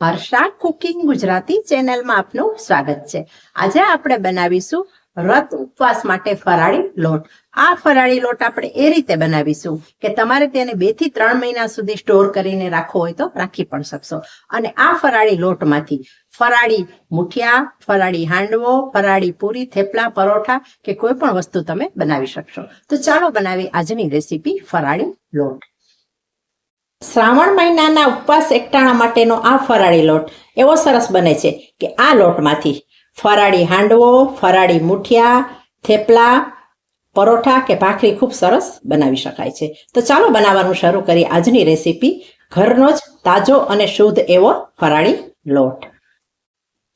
Harsha cooking Gujarati ચેનલમાં આપનું સ્વાગત છે. આજે આપણે બનાવીશું રત ઉપવાસ માટે ફરાળી લોટ. આ ફરાળી લોટ આપણે એ રીતે બનાવીશું કે તમારે તેને બેથી ત્રણ મહિના સુધી સ્ટોર કરીને રાખવો હોય તો રાખી પણ શકશો. અને આ ફરાળી લોટમાંથી ફરાળી મુઠિયા, ફરાળી હાંડવો, ફરાળી પૂરી, થેપલા, પરોઠા કે કોઈ પણ વસ્તુ તમે બનાવી શકશો. તો ચાલો બનાવી આજની રેસીપી ફરાળી લોટ. શ્રાવણ મહિનાના ઉપવાસ એકટાણા માટેનો આ ફરાળી લોટ એવો સરસ બને છે કે આ લોટમાંથી ફરાળી હાંડવો, ફરાળી મુઠિયા, થેપલા, પરોઠા કે ભાખરી ખૂબ સરસ બનાવી શકાય છે. તો ચાલો બનાવવાનું શરૂ કરીએ આજની રેસીપી ઘરનો જ તાજો અને શુદ્ધ એવો ફરાળી લોટ.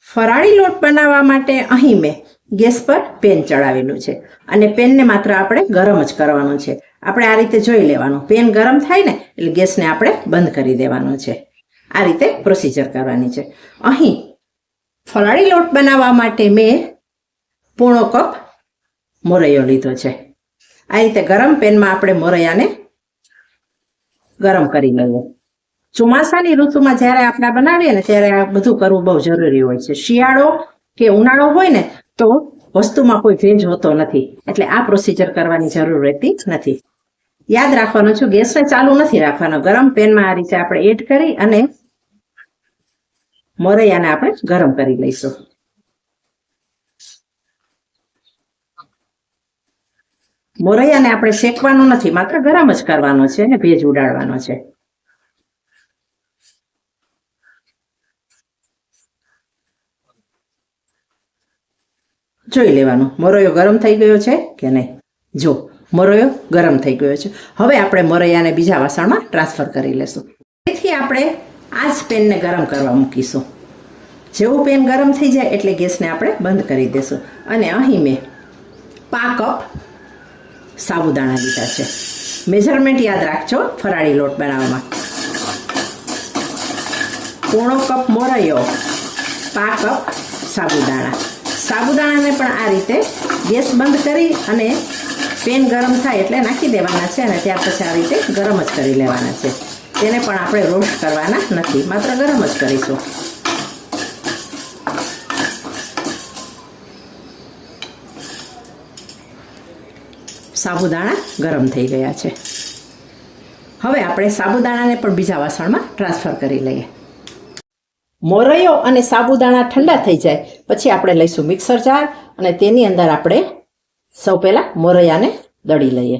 ફરાળી લોટ બનાવવા માટે અહીં મેં ગેસ પર પેન ચડાવેલું છે અને પેનને માત્ર આપણે ગરમ જ કરવાનું છે. આપણે આ રીતે જોઈ લેવાનું. પેન ગરમ થાય ને, એટલે ગેસને આપણે બંધ કરી દેવાનો છે. આ રીતે પ્રોસીજર કરવાની છે. અહીં ફરાળી લોટ બનાવવા માટે મેં પૂણો કપ મોરૈયો લીધો છે. આ રીતે ગરમ પેનમાં આપણે મોરૈયાને ગરમ કરી લઈએ. ચોમાસાની ઋતુમાં જ્યારે આપણે બનાવીએ ને, ત્યારે આ બધું કરવું બહુ જરૂરી હોય છે. શિયાળો કે ઉનાળો હોય ને, તો વસ્તુમાં કોઈ ભેજ હોતો નથી. એટલે આ પ્રોસીજર કરવાની જરૂર રહેતી નથી. યાદ રાખવાનું છું, ગેસ ચાલુ નથી રાખવાનો. ગરમ પેનમાં આ રીતે આપણે એડ કરી અને મોરૈયાને આપણે ગરમ કરી લઈશું. મોરૈયાને આપણે શેકવાનું નથી, માત્ર ગરમ જ કરવાનો છે અને ભેજ ઉડાડવાનો છે. જોઈ લેવાનું, મોરૈયો ગરમ થઈ ગયો છે કે નહીં? જો. મોરૈયો, ગરમ થઈ ગયો છે. હવે આપણે મરૈયાને બીજા વાસણમાં ટ્રાન્સફર કરી લેશું. તેથી આપણે આ જ પેનને ગરમ કરવા મૂકીશું. જેવું પેન ગરમ થઈ જાય એટલે ગેસને આપણે બંધ કરી દેશું. અને અહીં મેં પા કપ સાબુદાણા લીધા છે. મેઝરમેન્ટ યાદ રાખજો ફરાળી લોટ બનાવવામાં. પોણો કપ મોરૈયો, પા કપ સાબુદાણા. સાબુદાણાને પણ આ રીતે ગેસ બંધ કરી અને પેન ગરમ થાય એટલે નાખી દેવાના છે અને ત્યાર પછી આ રીતે ગરમ જ કરી લેવાના છે. તેને પણ આપણે રોસ્ટ કરવાના નથી, માત્ર ગરમ જ કરીશું. સાબુદાણા ગરમ થઈ ગયા છે. હવે આપણે સાબુદાણાને પણ બીજા વાસણમાં ટ્રાન્સફર કરી લઈએ. મોરૈયો અને સાબુદાણા ઠંડા થઈ જાય, પછી આપણે લઈશું મિક્સર જાર અને તેની અંદર આપણે સૌ પહેલા મોરૈયાને દળી લઈએ.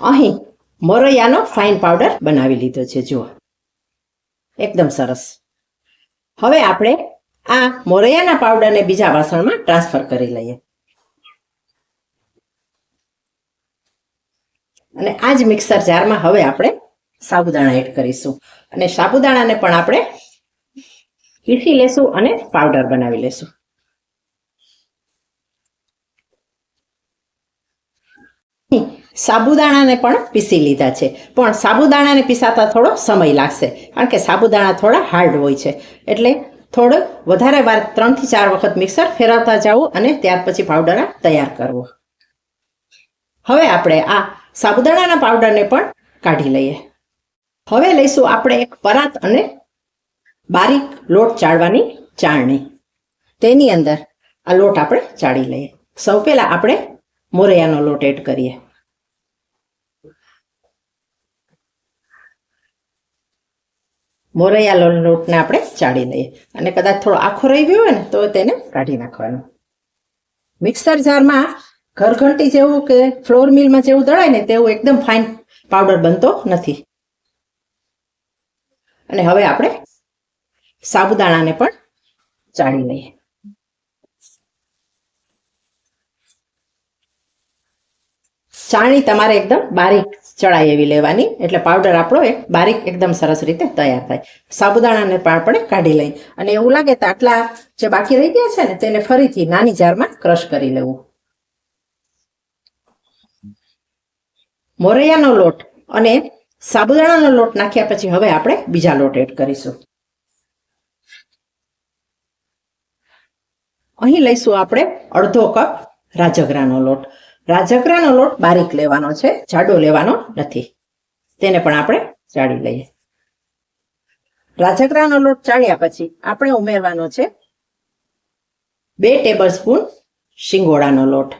અહીં મોરૈયાનો ફાઇન પાવડર બનાવી લીધો છે, જુઓ. એકદમ સરસ. હવે આપણે આ મોરૈયાના પાવડરને બીજા વાસણમાં ટ્રાન્સફર કરી લઈએ. અને આ જ મિક્સર જારમાં હવે આપણે સાબુદાણા એડ કરીશું. અને સાબુદાણાને પણ આપણે પીસી લેશું અને પાવડર બનાવી લેશું. સાબુદાણાને પણ પીસી લીધા છે. પણ સાબુદાણાને પીસાતા થોડો સમય લાગશે, કારણ કે સાબુદાણા થોડા હાર્ડ હોય છે. એટલે થોડો વધારે વાર ત્રણથી ચાર વખત મિક્સર ફેરવતા જવું અને ત્યાર પછી પાવડર તૈયાર કરવો. હવે આપણે આ સાબુદાણાના પાવડરને પણ કાઢી લઈએ. હવે લઈશું આપણે એક પરાત અને બારીક લોટ ચાળવાની ચાળણી. તેની અંદર આ લોટ આપણે ચાળી લઈએ. સૌ પહેલા આપણે મોરૈયાનો લોટ એડ કરીએ. મોરૈયા લોટને આપણે ચાળી લઈએ. અને કદાચ થોડો આખો રહી ગયો હોય ને, તો તેને કાઢી નાખવાનો. મિક્સર જારમાં ઘરઘંટી જેવું કે ફ્લોર મિલમાં જેવું દળાય ને, તેવું એકદમ ફાઇન પાવડર બનતો નથી. અને હવે આપણે સાબુદાણાને પણ ચાળી લઈએ. ચાણી તમારે એકદમ બારીક ચડાઈ એવી લેવાની. એટલે પાવડર આપણો એક બારીક એકદમ સરસ રીતે તૈયાર થાય. સાબુદાણાને પણ આપણે કાઢી લઈ અને એવું લાગે તો આટલા જે બાકી રહી ગયા છે ને, તેને ફરીથી નાની જારમાં ક્રશ કરી લેવું. મોરૈયાનો લોટ અને સાબુદાણાનો લોટ નાખ્યા પછી હવે આપણે બીજા લોટ એડ કરીશું. અહીં લઈશું આપણે અડધો કપ રાજગરાનો લોટ. રાજગરાનો લોટ બારીક લેવાનો છે, જાડો લેવાનો નથી. તેને પણ આપણે ચાળી લઈએ. રાજગરાનો લોટ ચાળ્યા પછી આપણે ઉમેરવાનો છે બે ટેબલ સ્પૂન શિંગોડાનો લોટ.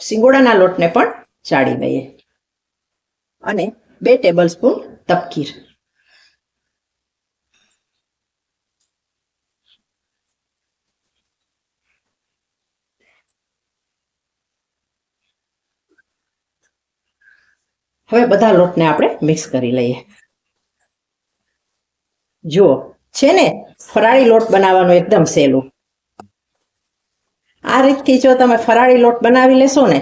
શિંગોડાના લોટને પણ ચાળી લઈએ. અને બે ટેબલ સ્પૂન તપકીર. હવે બધા લોટને આપણે મિક્સ કરી લઈએ. જુઓ, છે ને? ફરાળી લોટ બનાવવાનું એકદમ સહેલું. આ રીતથી જો તમે ફરાળી લોટ બનાવી લેશો ને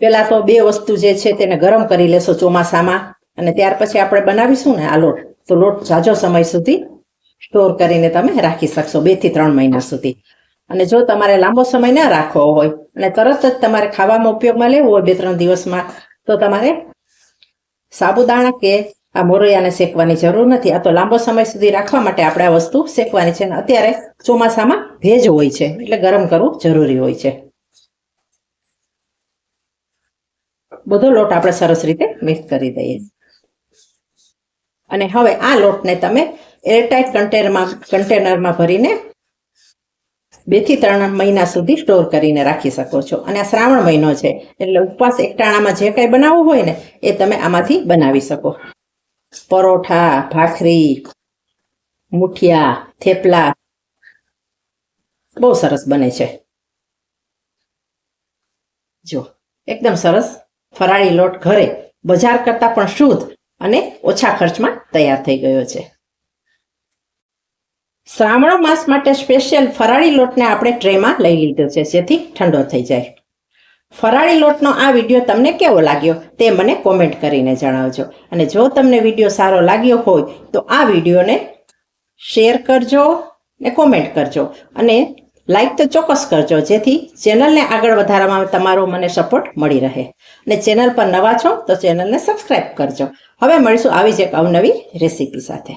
પેલા તો બે વસ્તુ જે છે તેને ગરમ કરી લેશો ચોમાસામાં અને ત્યાર પછી આપણે બનાવીશું ને આ લોટ. તો લોટ ઝાઝો સમય સુધી સ્ટોર કરીને તમે રાખી શકશો બેથી ત્રણ મહિના સુધી. અને જો તમારે લાંબો સમય ના રાખવો હોય અને તરત જ તમારે ખાવામાં ઉપયોગમાં લેવું હોય બે ત્રણ દિવસમાં, તો તમારે સાબુદાણા કે આ મોરૈયાને શેકવાની જરૂર નથી. આ તો લાંબો સમય સુધી રાખવા માટે આપણે આ વસ્તુ શેકવાની છે અને અત્યારે ચોમાસામાં ભેજ હોય છે, એટલે ગરમ કરવું જરૂરી હોય છે. બધો લોટ આપણે સરસ રીતે મિક્સ કરી દઈએ. અને હવે આ લોટને તમે એરટાઈટ કન્ટેનરમાં કન્ટેનરમાં ભરીને બેથી ત્રણ મહિના સુધી સ્ટોર કરીને રાખી શકો છો. અને આ શ્રાવણ મહિનો છે, એટલે ઉપવાસ એકટાણામાં જે કંઈ બનાવવું હોય ને, એ તમે આમાંથી બનાવી શકો. પરોઠા, ભાખરી, મુઠિયા, થેપલા, બહુ સરસ બને છે. જો, એકદમ સરસ ફરાળી લોટ ઘરે, બજાર કરતાં પણ શુદ્ધ અને ઓછા ખર્ચમાં તૈયાર થઈ ગયો છે. શ્રાવણ માસ માટે સ્પેશિયલ ફરાળી લોટને આપણે ટ્રેમાં લઈ લીધો છે. જેથી ઠંડો થઈ જાય. ફરાળી લોટનો આ વીડિયો તમને કેવો લાગ્યો તે મને કોમેન્ટ કરીને જણાવજો. અને જો તમને વીડિયો સારો લાગ્યો હોય તો આ વિડીયોને શેર કરજો ને કોમેન્ટ કરજો. અને લાઈક તો ચોક્કસ કરજો, જેથી ચેનલને આગળ વધારવામાં તમારો મને સપોર્ટ મળી રહે. અને ચેનલ પર નવા છો તો ચેનલને સબસ્ક્રાઈબ કરજો. હવે મળીશું આવી જ એક અવનવી રેસીપી સાથે.